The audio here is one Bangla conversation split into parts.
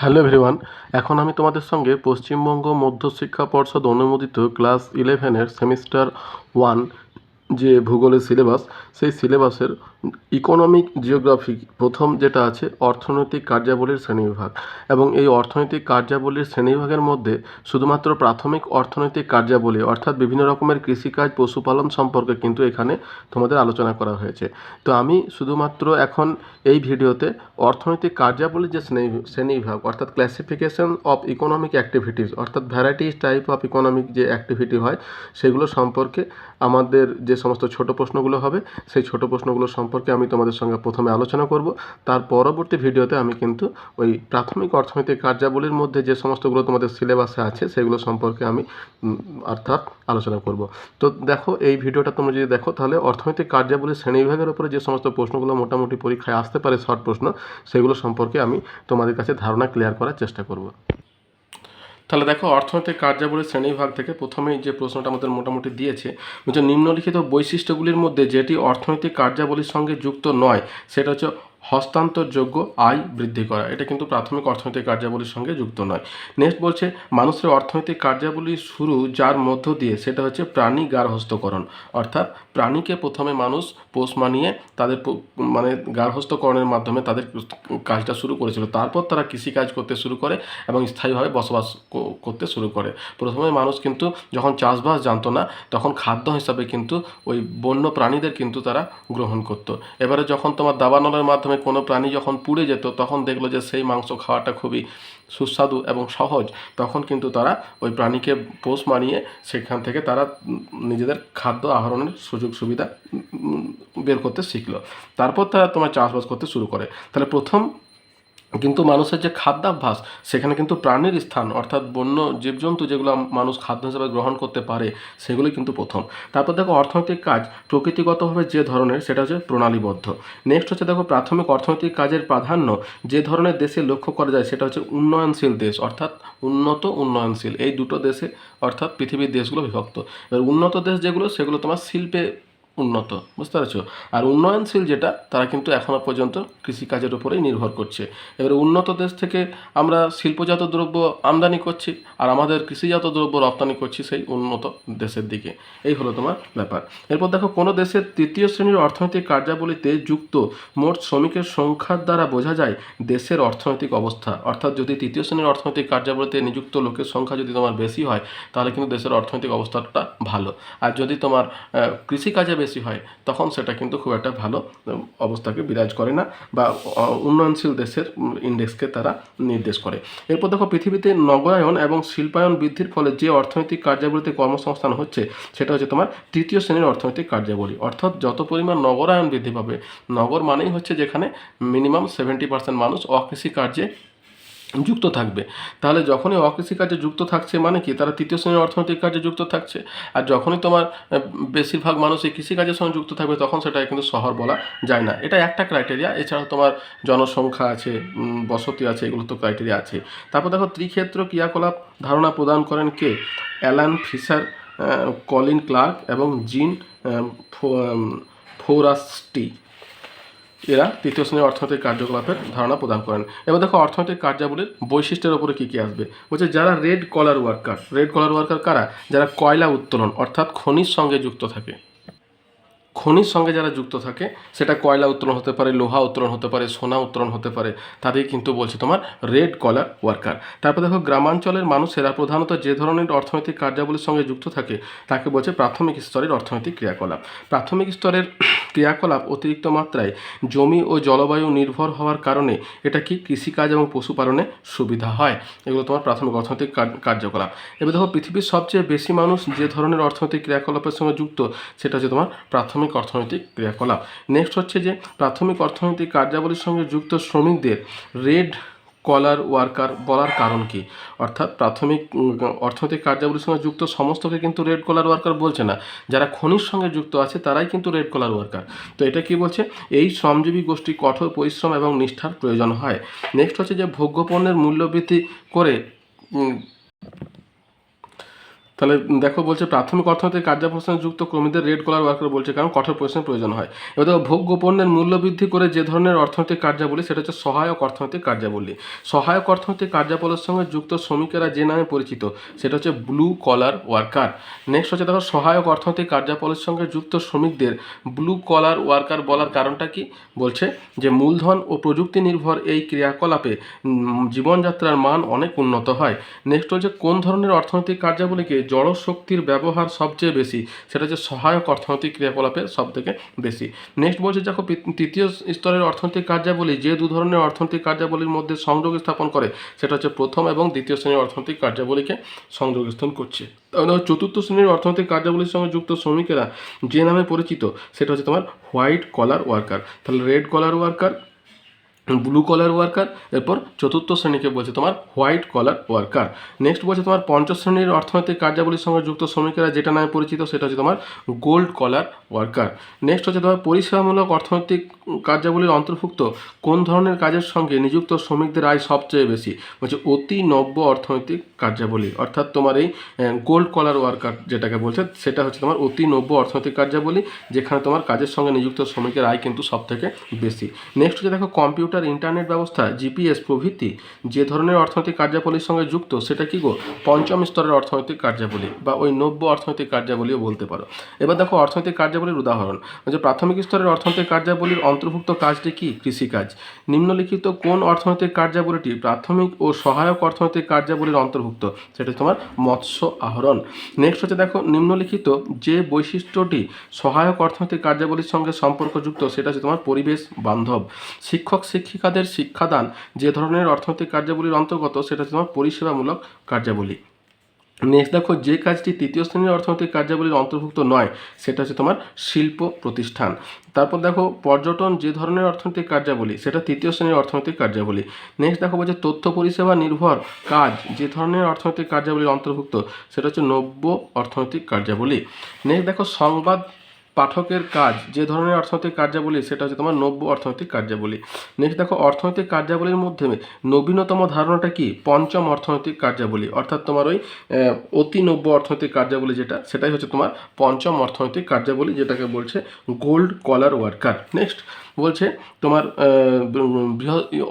হ্যালো এভরিওয়ান, এখন আমি তোমাদের সঙ্গে পশ্চিমবঙ্গ মধ্যশিক্ষা পর্ষদ অনুমোদিত ক্লাস ইলেভেনের সেমিস্টার ওয়ান যে ভূগোলের সিলেবাস, সেই সিলেবাসের ইকোনমিক জিওগ্রাফি, প্রথম যেটা আছে, অর্থনৈতিক কার্যাবলীর শ্রেণীবিভাগ। এবং এই অর্থনৈতিক কার্যাবলীর শ্রেণীবিভাগের মধ্যে শুধুমাত্র প্রাথমিক অর্থনৈতিক কার্যাবলী, অর্থাৎ বিভিন্ন রকমের কৃষিকাজ, পশুপালন সম্পর্কে কিন্তু এখানে তোমাদের আলোচনা করা হয়েছে। তো আমি শুধুমাত্র এখন এই ভিডিওতে অর্থনৈতিক কার্যাবলীর যে শ্রেণি, শ্রেণীবিভাগ, অর্থাৎ ক্লাসিফিকেশন অফ ইকোনমিক অ্যাক্টিভিটিস অর্থাৎ ভ্যারাইটিস টাইপ অফ ইকোনমিক যে অ্যাক্টিভিটি হয়, সেগুলো সম্পর্কে আমাদের যে সমস্ত ছোট প্রশ্নগুলো হবে, সেই ছোট প্রশ্নগুলো সম্পর্কে আমি তোমাদের সঙ্গে প্রথমে আলোচনা করব। তার পরবর্তী ভিডিওতে আমি কিন্তু ওই প্রাথমিক অর্থনৈতিক কার্যাবলীর মধ্যে যে সমস্তগুলো তোমাদের সিলেবাসে আছে, সেগুলো সম্পর্কে আমি অর্থাৎ আলোচনা করব। তো দেখো, এই ভিডিওটা তোমরা যদি দেখো, তাহলে অর্থনৈতিক কার্যাবলীর শ্রেণীবিভাগের উপরে যে সমস্ত প্রশ্নগুলো মোটামুটি পরীক্ষায় আসতে পারে, শর্ট প্রশ্ন, সেগুলো সম্পর্কে আমি তোমাদের কাছে ধারণা ক্লিয়ার করার চেষ্টা করব। তাহলে দেখো, অর্থনৈতিক কার্যাবলীর শ্রেণীভাগ থেকে প্রথমেই যে প্রশ্নটা আমাদের মোটামুটি দিয়েছে নিম্নলিখিত বৈশিষ্ট্যগুলির মধ্যে যেটি অর্থনৈতিক কার্যাবলীর সঙ্গে যুক্ত নয়, সেটা হচ্ছে হস্তান্তরযোগ্য আয় বৃদ্ধি করা। এটা কিন্তু প্রাথমিক অর্থনৈতিক কার্যাবলীর সঙ্গে যুক্ত নয়। নেক্সট বলছে, মানুষের অর্থনৈতিক কার্যাবলী শুরু যার মধ্য দিয়ে, সেটা হচ্ছে প্রাণী গার্হস্থ্যকরণ। অর্থাৎ প্রাণীকে প্রথমে মানুষ পোষ মানিয়ে তাদের মানে গার্হস্থ্যকরণের মাধ্যমে তাদের কাজটা শুরু করেছিল। তারপর তারা কৃষিকাজ করতে শুরু করে এবং স্থায়ীভাবে বসবাস করতে শুরু করে। প্রথমে মানুষ কিন্তু যখন চাষবাস জানতো না, তখন খাদ্য হিসাবে কিন্তু ওই বন্য প্রাণীদের কিন্তু তারা গ্রহণ করতো। এবারে যখন তোমার দাবানলের মাধ্যমে কোনো প্রাণী যখন পুড়ে যেত, তখন দেখল যে সেই মাংস খাওয়াটা খুবই সুস্বাদু এবং সহজ। তখন কিন্তু তারা ওই প্রাণীকে পোষ মানিয়ে সেখান থেকে তারা নিজেদের খাদ্য আহরণের সুযোগ সুবিধা বের করতে শিখলো। তারপর তারা তোমার চাষবাস করতে শুরু করে। তাহলে প্রথম কিন্তু মানুষের যে খাদ্যাভ্যাস, সেখানে কিন্তু প্রাণীর স্থান, অর্থাৎ বন্য জীবজন্তু যেগুলো মানুষ খাদ্য হিসেবে গ্রহণ করতে পারে, সেগুলোই কিন্তু প্রথম। তারপর দেখো অর্থনৈতিক কাজ, প্রকৃতিগতভাবে যে ধরনের, সেটা হচ্ছে প্রণালীবদ্ধ। নেক্সট হচ্ছে দেখো প্রাথমিক অর্থনৈতিক কাজের প্রাধান্য, যে ধরনের দেশে লক্ষ্য করা যায়, সেটা হচ্ছে উন্নয়নশীল দেশ, অর্থাৎ উন্নত উন্নয়নশীল। এই দুটো দেশে, অর্থাৎ পৃথিবীর দেশগুলো বিভক্ত। এবার উন্নত দেশ যেগুলো, সেগুলো তোমার শিল্পে উন্নত, বুঝতে পারছ? আর উন্নয়নশীল যেটা, তারা কিন্তু এখনও পর্যন্ত কৃষিকাজের উপরেই নির্ভর করছে। এবারে উন্নত দেশ থেকে আমরা শিল্পজাত দ্রব্য আমদানি করছি, আর আমাদের কৃষিজাত দ্রব্য রপ্তানি করছি সেই উন্নত দেশের দিকে। এই হলো তোমার ব্যাপার। এরপর দেখো, কোনো দেশের তৃতীয় শ্রেণির অর্থনৈতিক কার্যাবলীতে যুক্ত মোট শ্রমিকের সংখ্যার দ্বারা বোঝা যায় দেশের অর্থনৈতিক অবস্থা। অর্থাৎ যদি তৃতীয় শ্রেণির অর্থনৈতিক কার্যাবলীতে নিযুক্ত লোকের সংখ্যা যদি তোমার বেশি হয়, তাহলে কিন্তু দেশের অর্থনৈতিক অবস্থাটা ভালো। আর যদি তোমার কৃষিকাজে বেশি হয়, তখন সেটা কিন্তু খুব একটা ভালো অবস্থাকে বিরাজ করে না বা উন্নয়নশীল দেশের ইন্ডেক্সকে তারা নির্দেশ করে। এরপর দেখো পৃথিবীতে নগরায়ন এবং শিল্পায়ন বৃদ্ধির ফলে যে অর্থনৈতিক কার্যাবলীতে কর্মসংস্থান হচ্ছে, সেটা হচ্ছে তোমার তৃতীয় শ্রেণির অর্থনৈতিক কার্যাবলী। অর্থাৎ যত পরিমাণ নগরায়ন বৃদ্ধি পাবে, নগর মানেই হচ্ছে যেখানে মিনিমাম সেভেন্টি পার্সেন্ট মানুষ অকৃষি কার্যে যুক্ত থাকবে। তাহলে যখনই অকৃষি কার্যে যুক্ত থাকছে মানে কি? তারা তৃতীয় শ্রেণির অর্থনৈতিক কাজে যুক্ত থাকছে। আর যখনই তোমার বেশিরভাগ মানুষ এই কৃষিকাজের সঙ্গে যুক্ত থাকবে তখন সেটা কিন্তু শহর বলা যায় না। এটা একটা ক্রাইটেরিয়া এছাড়াও তোমার জনসংখ্যা আছে বসতি আছে এগুলো তো ক্রাইটেরিয়া আছে। তারপর দেখো ত্রিক্ষেত্র ক্রিয়াকলাপ ধারণা প্রদান করেন কে? Alan Fisher ah, Colin Clark এবং জিন ফোরাস্টি। এরা তৃতীয় শ্রেণির অর্থনৈতিক কার্যকলাপের ধারণা প্রদান করেন। এবার দেখো অর্থনৈতিক কার্যাবলীর বৈশিষ্ট্যের ওপরে কী কী আসবে? বলছে যারা red collar worker red collar worker কারা? যারা কয়লা উত্তোলন, অর্থাৎ খনির সঙ্গে যুক্ত থাকে। খনির সঙ্গে যারা যুক্ত থাকে, সেটা কয়লা উত্তোলন হতে পারে, লোহা উত্তোলন হতে পারে, সোনা উত্তোলন হতে পারে তাদের কিন্তু বলছে তোমার রেড কলার ওয়ার্কার তারপর দেখো গ্রামাঞ্চলের মানুষেরা প্রধানত যে ধরনের অর্থনৈতিক কার্যাবলীর সঙ্গে যুক্ত থাকে, তাকে বলছে প্রাথমিক স্তরের অর্থনৈতিক ক্রিয়াকলাপ। প্রাথমিক স্তরের ক্রিয়াকলাপ অতিরিক্ত মাত্রায় জমি ও জলবায়ু নির্ভর হওয়ার কারণে এটা কি কৃষিকাজ এবং পশুপালনে সুবিধা হয়? এগুলো তোমার প্রাথমিক অর্থনৈতিক কার্যকলাপ। এবার দেখো, পৃথিবীর সবচেয়ে বেশি মানুষ যে ধরনের অর্থনৈতিক ক্রিয়াকলাপের সঙ্গে যুক্ত, সেটা হচ্ছে তোমার প্রাথমিক অর্থনৈতিক ক্রিয়াকলাপ। নেক্সট হচ্ছে যে, প্রাথমিক অর্থনৈতিক কার্যাবলীর সঙ্গে যুক্ত শ্রমিকদের রেড কলার ওয়ার্কার বলার কারণ কি? অর্থাৎ প্রাথমিক অর্থনৈতিক কার্যাবলীর সঙ্গে যুক্ত সমস্তকে কিন্তু রেড কলার ওয়ার্কার বলছে না। যারা খনির সঙ্গে যুক্ত আছে, তারাই কিন্তু রেড কলার ওয়ার্কার। তো এটা কি বলছে? এই শ্রমজীবী গোষ্ঠী কঠোর পরিশ্রম এবং নিষ্ঠার প্রয়োজন হয়। নেক্সট হচ্ছে যে ভোগ্যপণ্যের মূল্য বৃদ্ধি করে তাহলে দেখো বলছে, প্রাথমিক অর্থনৈতিক কার্যাবলীর সঙ্গে যুক্ত কর্মীদের রেড কলার ওয়ার্কার বলছে, কারণ কঠোর পরিশ্রমের প্রয়োজন হয়। এবার দেখো ভোগ্য পণ্যের মূল্য বৃদ্ধি করে যে ধরনের অর্থনৈতিক কার্যাবলী, সেটা হচ্ছে সহায়ক অর্থনৈতিক কার্যাবলী। সহায়ক অর্থনৈতিক কার্যাবলীর সঙ্গে যুক্ত শ্রমিকেরা যে নামে পরিচিত, সেটা হচ্ছে ব্লু কলার ওয়ার্কার। নেক্সট হচ্ছে দেখো, সহায়ক অর্থনৈতিক কার্যাবলীর সঙ্গে যুক্ত শ্রমিকদের ব্লু কলার ওয়ার্কার বলার কারণটা কি? বলছে যে, মূলধন ও প্রযুক্তি নির্ভর এই ক্রিয়াকলাপে জীবনযাত্রার মান অনেক উন্নত হয়। নেক্সট হচ্ছে, কোন ধরনের অর্থনৈতিক কার্যাবলীকে জড় শক্তির ব্যবহার সবচেয়ে বেশি। সেটা হচ্ছে সহায়ক অর্থনৈতিক ক্রিয়াকলাপে সব থেকে বেশি। নেক্সট বলছে, দেখো তৃতীয় স্তরের অর্থনৈতিক কার্যাবলী যে দু ধরনের অর্থনৈতিক কার্যাবলীর মধ্যে সংযোগ স্থাপন করে, সেটা হচ্ছে প্রথম এবং দ্বিতীয় শ্রেণির অর্থনৈতিক কার্যাবলীকে সংযোগ স্থাপন করছে চতুর্থ শ্রেণির অর্থনৈতিক কার্যাবলীর সঙ্গে যুক্ত শ্রমিকেরা যে নামে পরিচিত, সেটা হচ্ছে তোমার হোয়াইট কলার ওয়ার্কার। তাহলে red collar worker blue collar worker এরপর চতুর্থ শ্রেণীকে বলছে তোমার হোয়াইট কলার ওয়ার্কার নেক্সট বলছে তোমার পঞ্চম শ্রেণির অর্থনৈতিক কার্যাবলীর সঙ্গে যুক্ত শ্রমিকেরা যেটা নামে পরিচিত, সেটা হচ্ছে তোমার গোল্ড কলার ওয়ার্কার নেক্সট হচ্ছে তোমার পরিষেবামূলক অর্থনৈতিক কার্যাবলীর অন্তর্ভুক্ত, কোন ধরনের কাজের সঙ্গে নিযুক্ত শ্রমিকদের আয় সবচেয়ে বেশি? বলছে, অতি নব্য অর্থনৈতিক কার্যাবলী। অর্থাৎ তোমার এই গোল্ড কলার ওয়ার্কার যেটাকে বলছে, সেটা হচ্ছে তোমার অতি নব্য অর্থনৈতিক কার্যাবলী, যেখানে তোমার কাজের সঙ্গে নিযুক্ত শ্রমিকের আয় কিন্তু সব থেকে বেশি। নেক্সট হচ্ছে দেখো কম্পিউটার ইন্টারনেট ব্যবস্থা জিপিএস প্রভৃতি। যে ধরনের অর্থনৈতিক কার্যাবলীর সঙ্গে যুক্ত, সেটা কি গো? পঞ্চম স্তরের অর্থনৈতিক কার্যাবলী বা ওই নব্য অর্থনৈতিক কার্যাবলীও বলতে পারো। এবার দেখো, অর্থনৈতিক কার্যাবলীর উদাহরণ। যে প্রাথমিক স্তরের অর্থনৈতিক কার্যাবলীর অন্তর্ভুক্ত কাজটি কি? কৃষিকাজ। নিম্নলিখিত কোন অর্থনৈতিক কার্যাবলীটি প্রাথমিক ও সহায়ক অর্থনৈতিক কার্যাবলীর অন্তর্ভুক্ত? সেটা তোমার মৎস্য আহরণ। নেক্সট হচ্ছে দেখো, নিম্নলিখিত যে বৈশিষ্ট্যটি সহায়ক অর্থনৈতিক কার্যাবলীর সঙ্গে সম্পর্কযুক্ত, সেটা হচ্ছে তোমার পরিবেশ বান্ধব। শিক্ষক, শিক্ষিকাদের শিক্ষাদান যে ধরনের অর্থনৈতিক কার্যাবলীর অন্তর্গত, সেটা হচ্ছে তোমার পরিষেবামূলক কার্যাবলী। নেক্সট দেখো, যে কাজটি তৃতীয় শ্রেণির অর্থনৈতিক কার্যাবলীর অন্তর্ভুক্ত নয়, সেটা হচ্ছে তোমার শিল্প প্রতিষ্ঠান। তারপর দেখো, পর্যটন যে ধরনের অর্থনৈতিক কার্যাবলী, সেটা তৃতীয় শ্রেণির অর্থনৈতিক কার্যাবলী। নেক্সট দেখো, বলছে তথ্য পরিষেবা নির্ভর কাজ যে ধরনের অর্থনৈতিক কার্যাবলীর অন্তর্ভুক্ত, সেটা হচ্ছে নব্য অর্থনৈতিক কার্যাবলী। নেক্সট দেখো, সংবাদ পাঠকের কাজ, যে ধরনের অর্থনৈতিক কার্যাবলী, সেটা হচ্ছে তোমার নব্য অর্থনৈতিক কার্যাবলী। নেক্সট দেখো, অর্থনৈতিক কার্যাবলীর মধ্যে নবীনতম ধারণাটা কি? পঞ্চম অর্থনৈতিক কার্যাবলী, অর্থাৎ তোমার ওই অতি নব্য অর্থনৈতিক কার্যাবলী যেটা, সেটাই হচ্ছে তোমার পঞ্চম অর্থনৈতিক কার্যাবলী, যেটাকে বলছে গোল্ড কলার ওয়ার্কার নেক্সট বলছে, তোমার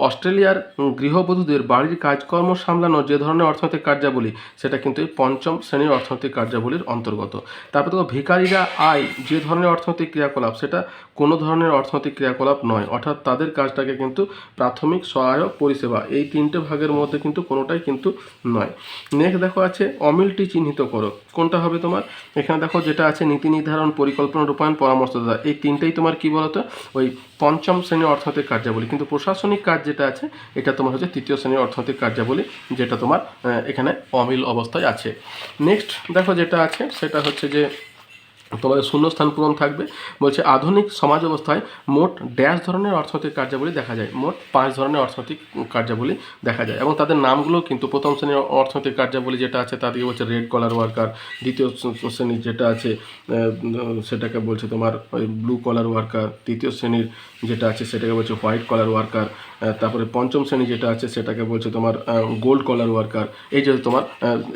অস্ট্রেলিয়ার গৃহবধূদের বাড়ির কাজকর্ম সামলানো যে ধরনের অর্থনৈতিক কার্যাবলী, সেটা কিন্তু এই পঞ্চম শ্রেণির অর্থনৈতিক কার্যাবলীর অন্তর্গত। তারপর দেখো ভিকারিরা আয়, যে ধরনের অর্থনৈতিক ক্রিয়াকলাপ, সেটা কোনো ধরনের অর্থনৈতিক ক্রিয়াকলাপ নয়। অর্থাৎ তাদের কাজটাকে কিন্তু প্রাথমিক সহায়ক পরিষেবা, এই তিনটে ভাগের মধ্যে কিন্তু কোনোটাই কিন্তু নয়। নেক্সট দেখো আছে, অমিলটি চিহ্নিত করো। কোনটা হবে তোমার? এখানে দেখো, যেটা আছে, নীতি নির্ধারণ, পরিকল্পনা, রূপায়ণ পরামর্শদাতা এই তিনটেই তোমার কি বলতো? ওই পঞ্চম শ্রেণির অর্থনৈতিক কার্যাবলী। কিন্তু প্রশাসনিক কাজ যেটা আছে, এটা তোমার হচ্ছে তৃতীয় শ্রেণির অর্থনৈতিক কার্যাবলী, যেটা তোমার এখানে অমিল অবস্থায় আছে। নেক্সট দেখো যেটা আছে, সেটা হচ্ছে যে তোমাদের শূন্যস্থান পূরণ থাকবে। বলছে, আধুনিক সমাজ ব্যবস্থায় মোট ড্যাশ ধরনের অর্থনৈতিক কার্যাবলী দেখা যায়। মোট পাঁচ ধরনের অর্থনৈতিক কার্যাবলী দেখা যায় এবং তাদের নামগুলো কিন্তু প্রথম শ্রেণির অর্থনৈতিক কার্যাবলী যেটা আছে, তাদেরকে বলছে রেড কলার ওয়ার্কার। দ্বিতীয় শ্রেণির যেটা আছে সেটাকে বলছে তোমার ব্লু কলার ওয়ার্কার। তৃতীয় শ্রেণির যেটা আছে, সেটাকে বলছে হোয়াইট কলার ওয়ার্কার। তারপরে পঞ্চম শ্রেণি যেটা আছে, সেটাকে বলছে তোমার গোল্ড কলার ওয়ার্কার। এই যে তোমার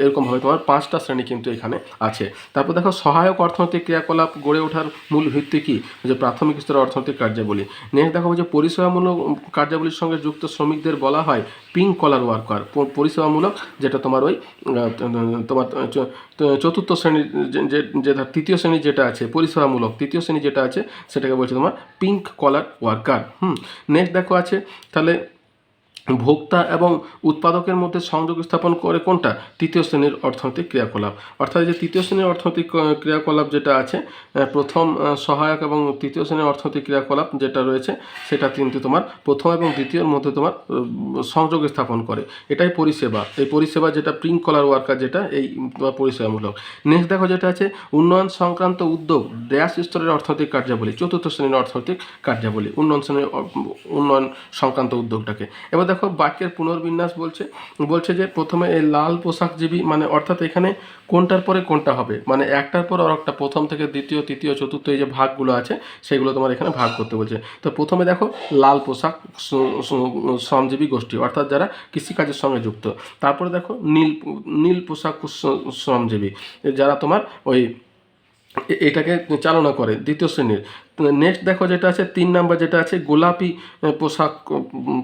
এরকমভাবে তোমার পাঁচটা শ্রেণি কিন্তু এখানে আছে। তারপর দেখো, সহায়ক অর্থনৈতিক ক্রিয়াকলাপ গড়ে ওঠার মূল ভিত্তি কি? যে প্রাথমিক স্তরের অর্থনৈতিক কার্যাবলী। নেক্সট দেখো যে পরিষেবামূলক কার্যাবলীর সঙ্গে যুক্ত শ্রমিকদের বলা হয় পিঙ্ক কলার ওয়ার্কার। পরিষেবামূলক যেটা তোমার ওই তোমার চতুর্থ শ্রেণির যে যে তৃতীয় শ্রেণি যেটা আছে, পরিষেবামূলক তৃতীয় শ্রেণি যেটা আছে, সেটাকে বলছে তোমার pink collar worker. Hmm, next দেখো আছে, তাহলে ভোক্তা এবং উৎপাদকের মধ্যে সংযোগ স্থাপন করে কোনটা? তৃতীয় শ্রেণির অর্থনৈতিক ক্রিয়াকলাপ। অর্থাৎ যে তৃতীয় শ্রেণির অর্থনৈতিক ক্রিয়াকলাপ যেটা আছে প্রথম সহায়ক এবং তৃতীয় শ্রেণির অর্থনৈতিক ক্রিয়াকলাপ যেটা রয়েছে, সেটা কিন্তু তোমার প্রথম এবং দ্বিতীয়র মধ্যে তোমার সংযোগ স্থাপন করে। এটাই পরিষেবা। এই পরিষেবা যেটা পিঙ্ক কলার ওয়ার্কার যেটা, এই তোমার পরিষেবামূলক। নেক্সট দেখো যেটা আছে, উন্নয়ন সংক্রান্ত উদ্যোগ, ড্যাশ স্তরের অর্থনৈতিক কার্যাবলী, চতুর্থ শ্রেণির অর্থনৈতিক কার্যাবলী, উন্নয়ন শ্রেণির উন্নয়ন সংক্রান্ত উদ্যোগটাকে। এবার দেখো, বাক্যের পুনর্বিন্যাস বলছে বলছে যে প্রথমে এই লাল পোশাকজীবী মানে অর্থাৎ এখানে কোনটার পরে কোনটা হবে? মানে একটার পর আর একটা প্রথম থেকে দ্বিতীয়, তৃতীয়, চতুর্থ এই যে ভাগগুলো আছে, সেগুলো তোমার এখানে ভাগ করতে বলছে। তো প্রথমে দেখো, লাল পোশাক শ্রমজীবী গোষ্ঠী, অর্থাৎ যারা কৃষিকাজের সঙ্গে যুক্ত। তারপরে দেখো, নীল নীল পোশাক শ্রমজীবী, যারা তোমার ওই এটাকে চালনা করে, দ্বিতীয় শ্রেণির। নেক্সট দেখো যেটা আছে, তিন নাম্বার যেটা আছে, গোলাপি পোশাক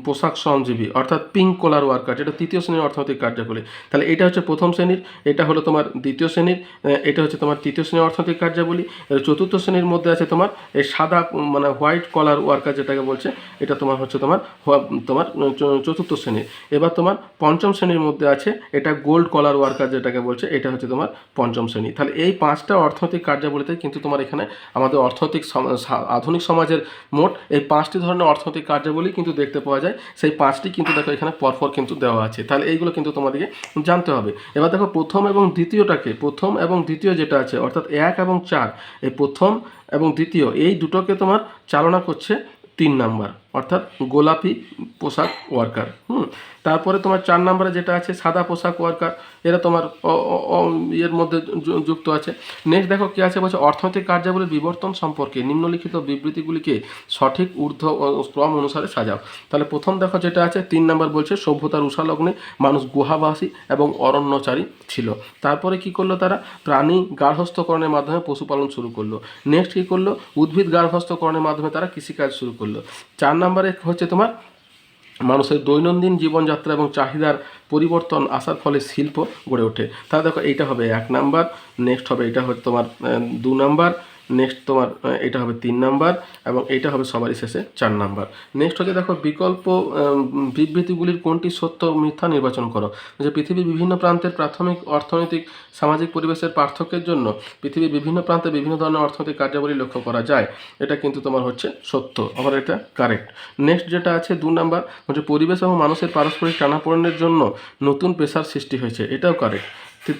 পোশাক শ্রমজীবী, অর্থাৎ পিঙ্ক কলার ওয়ার্কার যেটা তৃতীয় শ্রেণির অর্থনৈতিক কার্যাবলী। তাহলে এটা হচ্ছে প্রথম শ্রেণির, এটা হলো তোমার দ্বিতীয় শ্রেণির এটা হচ্ছে তোমার তৃতীয় শ্রেণির অর্থনৈতিক কার্যাবলী। চতুর্থ শ্রেণির মধ্যে আছে তোমার এই সাদা মানে হোয়াইট কলার ওয়ার্কার যেটাকে বলছে, এটা তোমার হচ্ছে তোমার তোমার চতুর্থ শ্রেণির। এবার তোমার পঞ্চম শ্রেণির মধ্যে আছে, এটা গোল্ড কলার ওয়ার্কার যেটাকে বলছে, এটা হচ্ছে তোমার পঞ্চম শ্রেণি। তাহলে এই পাঁচটা অর্থনৈতিক কার্যাবলীতে কিন্তু তোমার এখানে আমাদের অর্থনৈতিক আধুনিক সমাজের মোট এই পাঁচটি ধরনের অর্থনৈতিক কার্যাবলী কিন্তু দেখতে পাওয়া যায়। সেই পাঁচটি কিন্তু দেখো এখানে পরপর কিন্তু দেওয়া আছে। তাহলে এইগুলো কিন্তু তোমাদেরকে জানতে হবে। এবার দেখো প্রথম এবং দ্বিতীয়টাকে, প্রথম এবং দ্বিতীয় যেটা আছে, অর্থাৎ এক এবং চার, এই প্রথম এবং দ্বিতীয়, এই দুটোকে তোমার চালনা করছে তিন নাম্বার। অর্থাৎ গোলাপি পোশাক ওয়ার্কার হুম। তারপরে তোমার চার নাম্বারে যেটা আছে, সাদা পোশাক ওয়ার্কার এরা তোমার ইয়ের মধ্যে যুক্ত আছে। নেক্সট দেখো কি আছে, বলছে অর্থনৈতিক কার্যাবলীর বিবর্তন সম্পর্কে নিম্নলিখিত বিবৃতিগুলিকে সঠিক, ঊর্ধ্ব ক্রম অনুসারে সাজাও। তাহলে প্রথম দেখো যেটা আছে, তিন নাম্বার বলছে সভ্যতার উষালগ্নে মানুষ গুহাবাসী এবং অরণ্যচারী ছিল। তারপরে কি করল তারা? প্রাণী গার্হস্থ্যকরণের মাধ্যমে পশুপালন শুরু করল। নেক্সট কী করল? উদ্ভিদ গার্হস্থ্যকরণের মাধ্যমে তারা কৃষিকাজ শুরু করল। চার নম্বরে হচ্ছে তোমার মানুষের দৈনন্দিন জীবনযাত্রা এবং চাহিদার পরিবর্তন আসার ফলে শিল্প গড়ে ওঠে। তা দেখো, এইটা হবে এক নাম্বার নেক্সট হবে এটা হচ্ছে তোমার দু নাম্বার নেক্সট তোমার এটা হবে তিন নাম্বার এবং এইটা হবে সবারই শেষে চার নাম্বার। নেক্সট হচ্ছে দেখো বিকল্প বিবৃতিগুলির কোনটি সত্য মিথ্যা নির্বাচন করো। যে পৃথিবীর বিভিন্ন প্রান্তের প্রাথমিক অর্থনৈতিক, সামাজিক পরিবেশের পার্থক্যের জন্য পৃথিবীর বিভিন্ন প্রান্তে বিভিন্ন ধরনের অর্থনৈতিক কার্যাবলী লক্ষ্য করা যায়। এটা কিন্তু তোমার হচ্ছে সত্য, আবার এটা কারেক্ট নেক্সট যেটা আছে দু নাম্বার, হচ্ছে পরিবেশ এবং মানুষের পারস্পরিক টানাপোড়েনের জন্য নতুন পেশার সৃষ্টি হয়েছে, এটাও কারেক্ট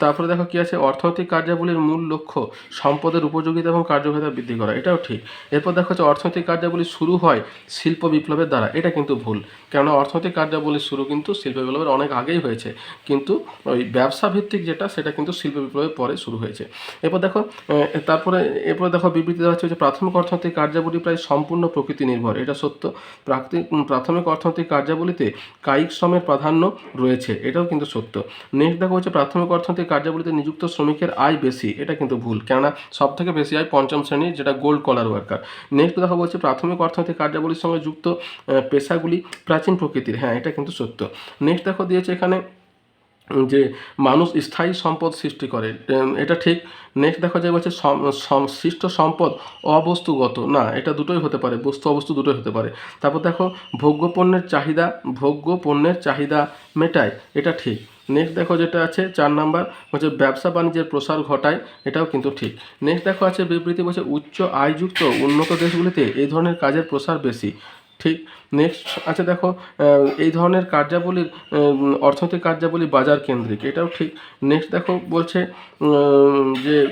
তারপরে দেখো কি আছে? অর্থনৈতিক কার্যাবলীর মূল লক্ষ্য সম্পদের উপযোগিতা এবং কার্যকারিতা বৃদ্ধি করা। এটাও ঠিক। এরপর দেখো হচ্ছে অর্থনৈতিক কার্যাবলী শুরু হয় শিল্প বিপ্লবের দ্বারা। এটা কিন্তু ভুল। কেননা অর্থনৈতিক কার্যাবলীর শুরু কিন্তু শিল্প বিপ্লবের অনেক আগেই হয়েছে। কিন্তু ওই ব্যবসা ভিত্তিক যেটা, সেটা কিন্তু শিল্প বিপ্লবের পরে শুরু হয়েছে। এরপর দেখো তারপরে, এরপর দেখো বিবৃতি দেওয়া হচ্ছে যে প্রাথমিক অর্থনৈতিক কার্যাবলী প্রায় সম্পূর্ণ প্রকৃতি নির্ভর। এটা সত্য। প্রাকৃতিক প্রাথমিক অর্থনৈতিক কার্যাবলীতে কায়িক শ্রমের প্রাধান্য রয়েছে। এটাও কিন্তু সত্য। নেক্সট দেখো হচ্ছে প্রাথমিক অর্থনৈতিক কার্যাবলীতে নিযুক্ত শ্রমিকের আয় বেশি, এটা কিন্তু ভুল। কেননা সব থেকে বেশি আয় পঞ্চম শ্রেণির যেটা গোল্ড কলার ওয়ার্কার নেক্সট দেখা বলছে, প্রাথমিক অর্থনৈতিক কার্যাবলীর সঙ্গে যুক্ত পেশাগুলি প্রাচীন প্রকৃতির। হ্যাঁ এটা কিন্তু সত্য। নেক্সট দেখো দিয়েছে এখানে যে মানুষ স্থায়ী সম্পদ সৃষ্টি করে। এটা ঠিক। নেক্সট দেখা যায় বলছে সংশ্লিষ্ট সম্পদ অবস্তুগত। না, এটা দুটোই হতে পারে, বস্তু অবস্তু দুটোই হতে পারে। তারপর দেখো ভোগ্য পণ্যের চাহিদা ভোগ্য পণ্যের চাহিদা মেটায়। এটা ঠিক। নেক্সট দেখো যেটা আছে, চার নাম্বার হচ্ছে ব্যবসা বাণিজ্যের প্রসার ঘটায়, এটাও কিন্তু ঠিক। নেক্সট দেখো আছে বিবৃতি বলছে, উচ্চ আয়যুক্ত উন্নত দেশগুলিতে এই ধরনের কাজের প্রসার বেশি। ঠিক? নেক্সট আছে দেখো এই ধরনের কার্যাবলীর অর্থনৈতিক কার্যাবলী বাজার কেন্দ্রিক, এটাও ঠিক। নেক্সট দেখো, বলছে যে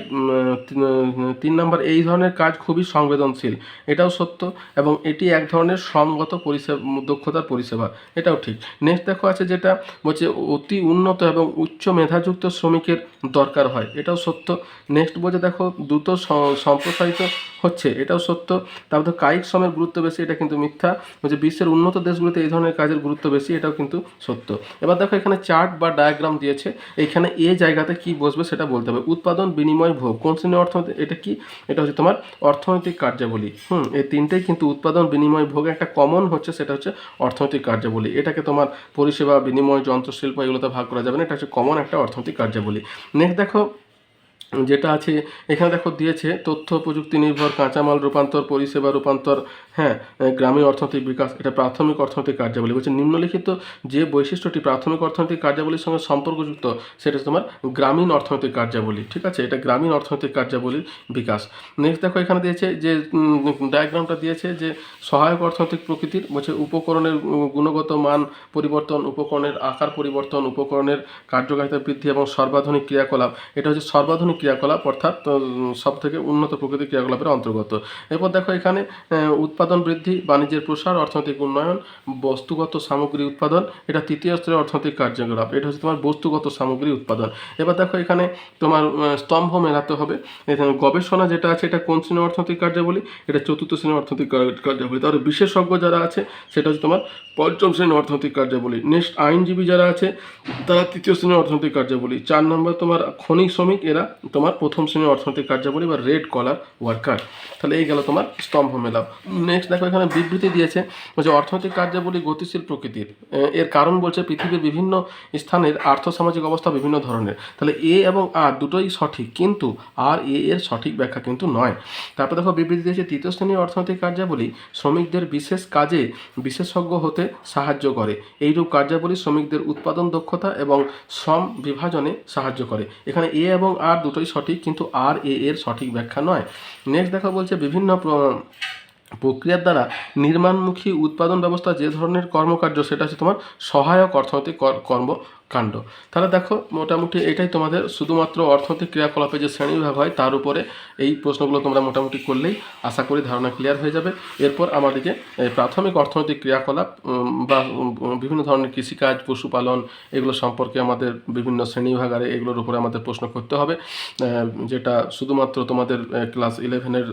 তিন- নম্বর, এই ধরনের কাজ খুবই সংবেদনশীল, এটাও সত্য, এবং এটি এক ধরনের শ্রমগত পরিষেবা দক্ষতার পরিষেবা, এটাও ঠিক। নেক্সট দেখো আছে যেটা, বলছে, অতি উন্নত এবং উচ্চ মেধাযুক্ত শ্রমিকের দরকার হয়, এটাও সত্য। নেক্সট বলছে দেখো, দ্রুত সম্প্রসারিত হচ্ছে, এটাও সত্য। তারপর কায়িক শ্রমের গুরুত্ব বেশি, এটা কিন্তু মিথ্যা। বলছে বিশ্বের উন্নত দেশগুলিতে এই ধরনের কাজের গুরুত্ব বেশি, এটাও কিন্তু সত্য। এবার দেখো, এখানে চার্ট বা ডায়াগ্রাম দিয়েছে এইখানে এ জায়গাতে কি বসবে সেটা বলতে হবে। উৎপাদন, বিনিময়, ভোগ, কোন শ্রেণির অর্থনীতি, এটা কি? এটা হচ্ছে তোমার অর্থনৈতিক কার্যাবলী। হুম, এই তিনটেই কিন্তু উৎপাদন, বিনিময়, ভোগ একটা কমন হচ্ছে, সেটা হচ্ছে অর্থনৈতিক কার্যাবলী। এটাকে তোমার পরিষেবা, বিনিময়, যন্ত্রশিল্প, এগুলোতে ভাগ করা যাবে না, এটা হচ্ছে কমন একটা অর্থনৈতিক কার্যাবলী। নেক্সট দেখো যেটা আছে, এখানে দেখো দিয়েছে, তথ্য, প্রযুক্তি নির্ভর, কাঁচামাল রূপান্তর, পরিষেবা রূপান্তর হ্যাঁ গ্রামীণ অর্থনৈতিক বিকাশ, এটা প্রাথমিক অর্থনৈতিক কার্যাবলী। বলছে নিম্নলিখিত যে বৈশিষ্ট্যটি প্রাথমিক অর্থনৈতিক কার্যাবলীর সঙ্গে সম্পর্কযুক্ত, সেটা তোমার গ্রামীণ অর্থনৈতিক কার্যাবলী, ঠিক আছে? এটা গ্রামীণ অর্থনৈতিক কার্যাবলীর বিকাশ। নেক্সট দেখো, এখানে দিয়েছে যে ডায়াগ্রামটা দিয়েছে যে সহায়ক অর্থনৈতিক প্রকৃতির, বলছে উপকরণের গুণগত মান পরিবর্তন, উপকরণের আকার পরিবর্তন, উপকরণের কার্যকারিতা বৃদ্ধি এবং সর্বাধুনিক ক্রিয়াকলাপ। এটা হচ্ছে সর্বাধুনিক ক্রিয়াকলাপ, অর্থাৎ সব থেকে উন্নত প্রকৃতির ক্রিয়াকলাপের অন্তর্গত। এরপর দেখো এখানে উৎপাদন বৃদ্ধি, বাণিজ্যের প্রসার, অর্থনৈতিক উন্নয়ন, বস্তুগত সামগ্রী উৎপাদন, এটা তৃতীয় স্তরের অর্থনৈতিক কার্যকলাপ, এটা হচ্ছে তোমার বস্তুগত সামগ্রী উৎপাদন। এবার দেখো এখানে তোমার স্তম্ভ মেলাতে হবে। এখানে গবেষণা যেটা আছে, এটা কোন শ্রেণির অর্থনৈতিক কার্যাবলী এটা চতুর্থ শ্রেণির অর্থনৈতিক কার- কার্যাবলী তাহলে বিশেষজ্ঞ যারা আছে, সেটা হচ্ছে তোমার পঞ্চম শ্রেণির অর্থনৈতিক কার্যাবলী নেক্সট, আইনজীবী যারা আছে, তারা তৃতীয় শ্রেণির অর্থনৈতিক কার্যাবলী চার নম্বর তোমার খনিক শ্রমিক, এরা তোমার প্রথম শ্রেণির অর্থনৈতিক কার্যাবলী বা রেড কলার ওয়ার্কার। তাহলে এই গেল তোমার স্তম্ভ মেলাও। নেক্সট দেখো, এখানে বিবৃতি দিয়েছে যে অর্থনৈতিক কার্যাবলী গতিশীল প্রকৃতির। এর কারণ বলছে পৃথিবীর বিভিন্ন স্থানের আর্থসামাজিক অবস্থা বিভিন্ন ধরনের। তাহলে এ এবং আর দুটোই সঠিক, কিন্তু আর এ এর সঠিক ব্যাখ্যা কিন্তু নয়। তারপর দেখো, বিবৃতি দিয়েছে তৃতীয় শ্রেণির অর্থনৈতিক কার্যাবলী শ্রমিকদের বিশেষ কাজে বিশেষজ্ঞ হতে সাহায্য করে। এইরূপ কার্যাবলী শ্রমিকদের উৎপাদন দক্ষতা এবং শ্রম বিভাজনে সাহায্য করে। এখানে এ এবং আর দুটোই সঠিক, কিন্তু আর এ এর সঠিক ব্যাখ্যা নয়। নেক্সট দেখা বলছে বিভিন্ন প্রক্রিয়ার দ্বারা নির্মাণমুখী উৎপাদন ব্যবস্থা যে ধরনের কর্মকার্য, সেটা হচ্ছে তোমার সহায়ক অর্থনৈতিক কর- কর্মকাণ্ড তাহলে দেখো, মোটামুটি এটাই তোমাদের শুধুমাত্র অর্থনৈতিক ক্রিয়াকলাপে যে শ্রেণীবিভাগ হয়, তার উপরে এই প্রশ্নগুলো তোমরা মোটামুটি করলেই আশা করি ধারণা ক্লিয়ার হয়ে যাবে। এরপর আমাদেরকে প্রাথমিক অর্থনৈতিক ক্রিয়াকলাপ বা বিভিন্ন ধরনের কৃষিকাজ, পশুপালন এগুলো সম্পর্কে আমাদের বিভিন্ন শ্রেণীবিভাগ আর এগুলোর উপরে আমাদের প্রশ্ন করতে হবে। যেটা শুধুমাত্র তোমাদের ক্লাস ইলেভেনের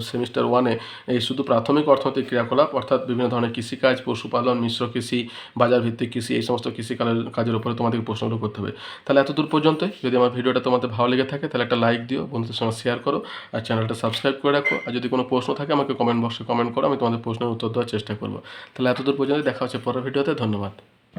সেমিস্টার ওয়ানে এই শুধু প্রাথমিক অর্থনৈতিক ক্রিয়াকলাপ, অর্থাৎ বিভিন্ন ধরনের কৃষিকাজ, পশুপালন, মিশ্র কৃষি বাজার ভিত্তিক কৃষি, এই সমস্ত কৃষি কালের- কাজের উপরে তোমাদেরকে প্রশ্নগুলো করতে হবে। তাহলে এতদূর পর্যন্ত যদি আমার ভিডিওটা তোমাদের ভালো লেগে থাকে, তাহলে একটা লাইক দিও, বন্ধুদের সঙ্গে শেয়ার করো, আর চ্যানেলটা সাবস্ক্রাইব করে রাখো। আর যদি কোনো প্রশ্ন থাকে, আমাকে কমেন্ট বক্সে কমেন্ট করো, আমি তোমাদের প্রশ্নের উত্তর দেওয়ার চেষ্টা করব। তাহলে এতদূর পর্যন্ত দেখা হচ্ছে পরের ভিডিওতে, ধন্যবাদ।